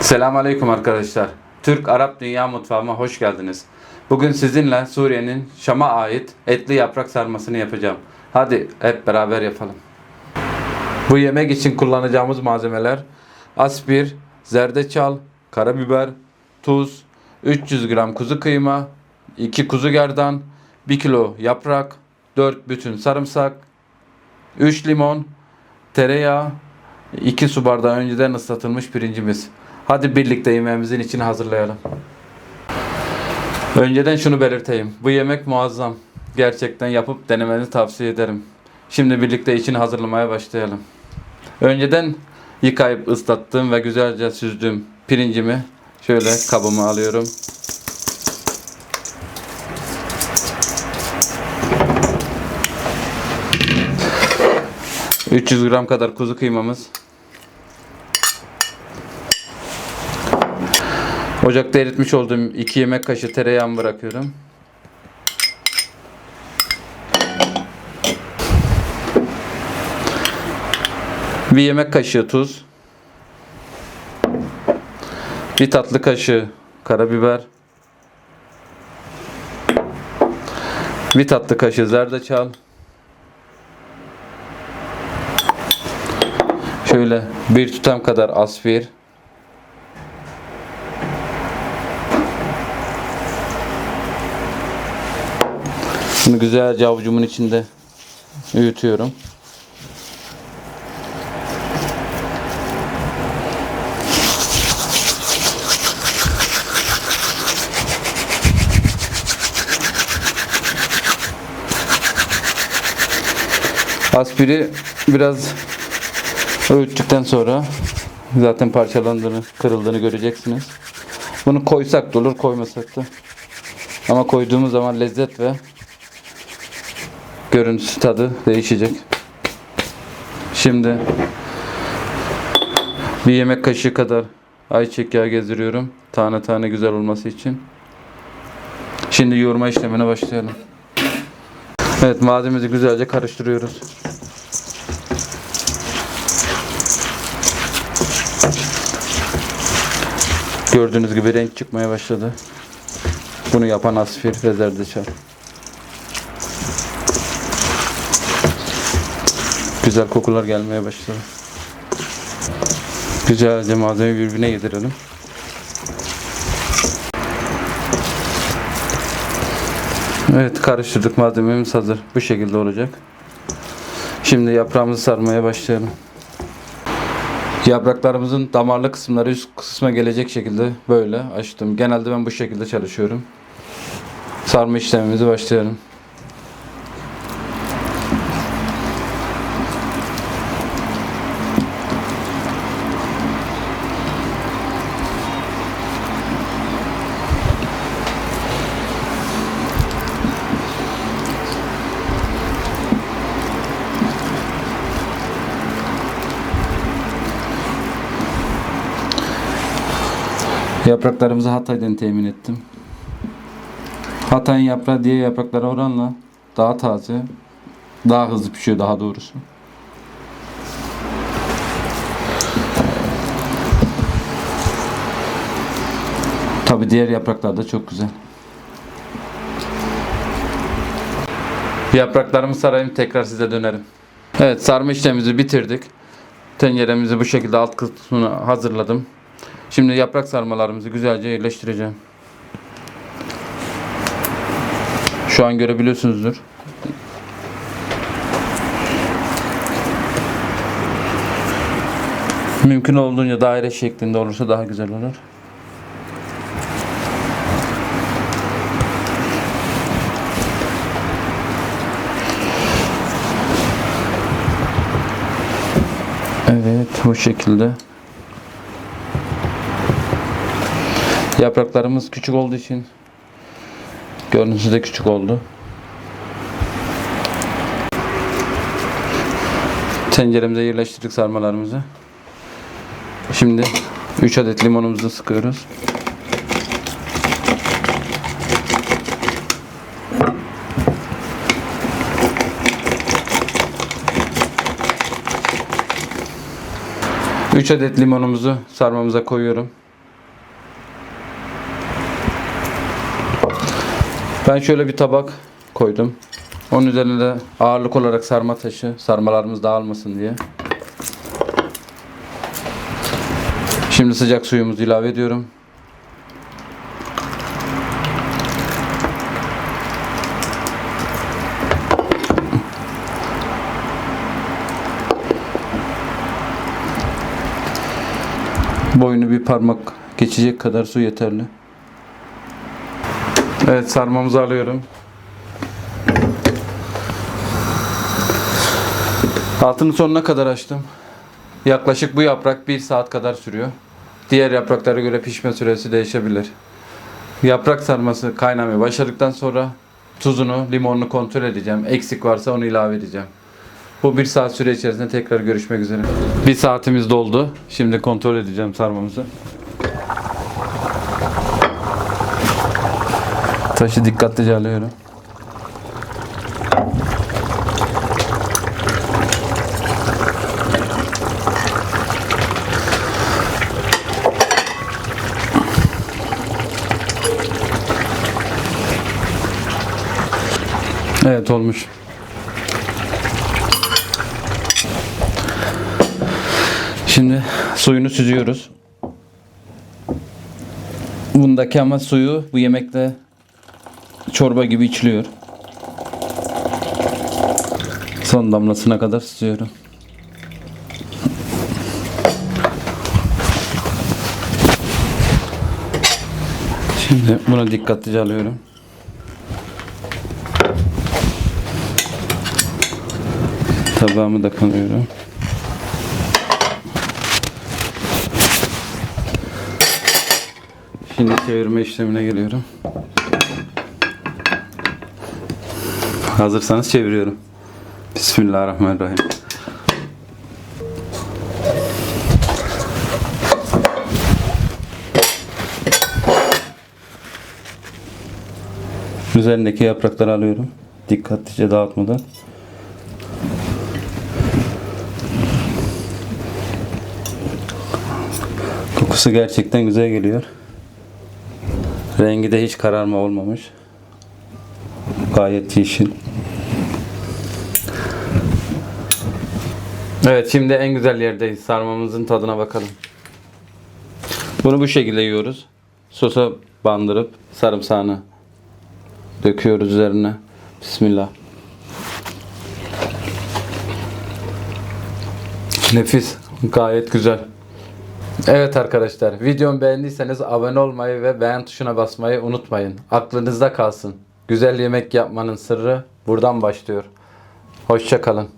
Selamünaleyküm arkadaşlar. Türk-Arap Dünya Mutfağıma hoş geldiniz. Bugün sizinle Suriye'nin Şam'a ait etli yaprak sarmasını yapacağım. Hadi hep beraber yapalım. Bu yemek için kullanacağımız malzemeler aspir, zerdeçal, karabiber, tuz, 300 gram kuzu kıyma, 2 kuzu gerdan, 1 kilo yaprak, 4 bütün sarımsak, 3 limon, tereyağı, 2 su bardağı önceden ıslatılmış pirincimiz. Hadi birlikte yemeğimizin için hazırlayalım. Önceden şunu belirteyim. Bu yemek muazzam. Gerçekten yapıp denemeni tavsiye ederim. Şimdi birlikte için hazırlamaya başlayalım. Önceden yıkayıp ıslattığım ve güzelce süzdüğüm pirincimi şöyle kabıma alıyorum. ...300 gram kadar kuzu kıymamız... Ocakta eritmiş olduğum 2 yemek kaşığı tereyağımı bırakıyorum. Bir yemek kaşığı tuz. Bir tatlı kaşığı karabiber. Bir tatlı kaşığı zerdeçal. Şöyle bir tutam kadar asfir. Bunu güzelce avucumun içinde öğütüyorum. Aspiri biraz öğüttükten sonra zaten parçalandığını, kırıldığını göreceksiniz. Bunu koysak da olur, koymasak da. Ama koyduğumuz zaman lezzet ve görüntüsü tadı değişecek. Şimdi bir yemek kaşığı kadar ayçiçek yağı gezdiriyorum. Tane tane güzel olması için. Şimdi yoğurma işlemine başlayalım. Evet malzememizi güzelce karıştırıyoruz. Gördüğünüz gibi renk çıkmaya başladı. Bunu yapan asfir ve zerdeçal. Güzel kokular gelmeye başladı. Güzelce malzemeyi birbirine yedirelim. Evet karıştırdık malzememiz hazır. Bu şekilde olacak. Şimdi yaprağımızı sarmaya başlayalım. Yapraklarımızın damarlı kısımları üst kısma gelecek şekilde böyle açtım. Genelde ben bu şekilde çalışıyorum. Sarma işlemimizi başlayalım. Yapraklarımızı Hatay'dan temin ettim. Hatay'ın yaprağı diğer yapraklara oranla daha taze, daha hızlı pişiyor daha doğrusu. Tabi diğer yapraklar da çok güzel. Yapraklarımı sarayım tekrar size dönerim. Evet sarma işlemimizi bitirdik. Tenceremizi bu şekilde alt kısmını hazırladım. Şimdi yaprak sarmalarımızı güzelce yerleştireceğim. Şu an görebiliyorsunuzdur. Mümkün olduğunca daire şeklinde olursa daha güzel olur. Evet bu şekilde. Yapraklarımız küçük olduğu için görüntüsü de küçük oldu. Tenceremize yerleştirdik sarmalarımızı. Şimdi 3 adet limonumuzu sıkıyoruz. Üç adet limonumuzu sarmamıza koyuyorum. Ben şöyle bir tabak koydum. Onun üzerine de ağırlık olarak sarma taşı, sarmalarımız dağılmasın diye. Şimdi sıcak suyumuzu ilave ediyorum. Boyunu bir parmak geçecek kadar su yeterli. Evet sarmamızı alıyorum. Altını sonuna kadar açtım. Yaklaşık bu yaprak bir saat kadar sürüyor. Diğer yapraklara göre pişme süresi değişebilir. Yaprak sarması kaynamaya başladıktan sonra tuzunu, limonunu kontrol edeceğim. Eksik varsa onu ilave edeceğim. Bu bir saat süre içerisinde tekrar görüşmek üzere. Bir saatimiz doldu. Şimdi kontrol edeceğim sarmamızı. Taşı dikkatlice alıyorum. Evet olmuş. Şimdi suyunu süzüyoruz. Bundaki ama suyu bu yemekte çorba gibi içiliyor. Son damlasına kadar süzüyorum. Şimdi bunu dikkatlice alıyorum. Tabağımı da koyuyorum. Şimdi çevirme işlemine geliyorum. Hazırsanız çeviriyorum. Bismillahirrahmanirrahim. Üzerindeki yaprakları alıyorum. Dikkatlice dağıtmadan. Kokusu gerçekten güzel geliyor. Rengi de hiç kararma olmamış. Gayet yeşil. Evet şimdi en güzel yerdeyiz. Sarmamızın tadına bakalım. Bunu bu şekilde yiyoruz. Sosa bandırıp sarımsağını döküyoruz üzerine. Bismillah. Nefis. Gayet güzel. Evet arkadaşlar, videomu beğendiyseniz abone olmayı ve beğen tuşuna basmayı unutmayın. Aklınızda kalsın. Güzel yemek yapmanın sırrı buradan başlıyor. Hoşçakalın.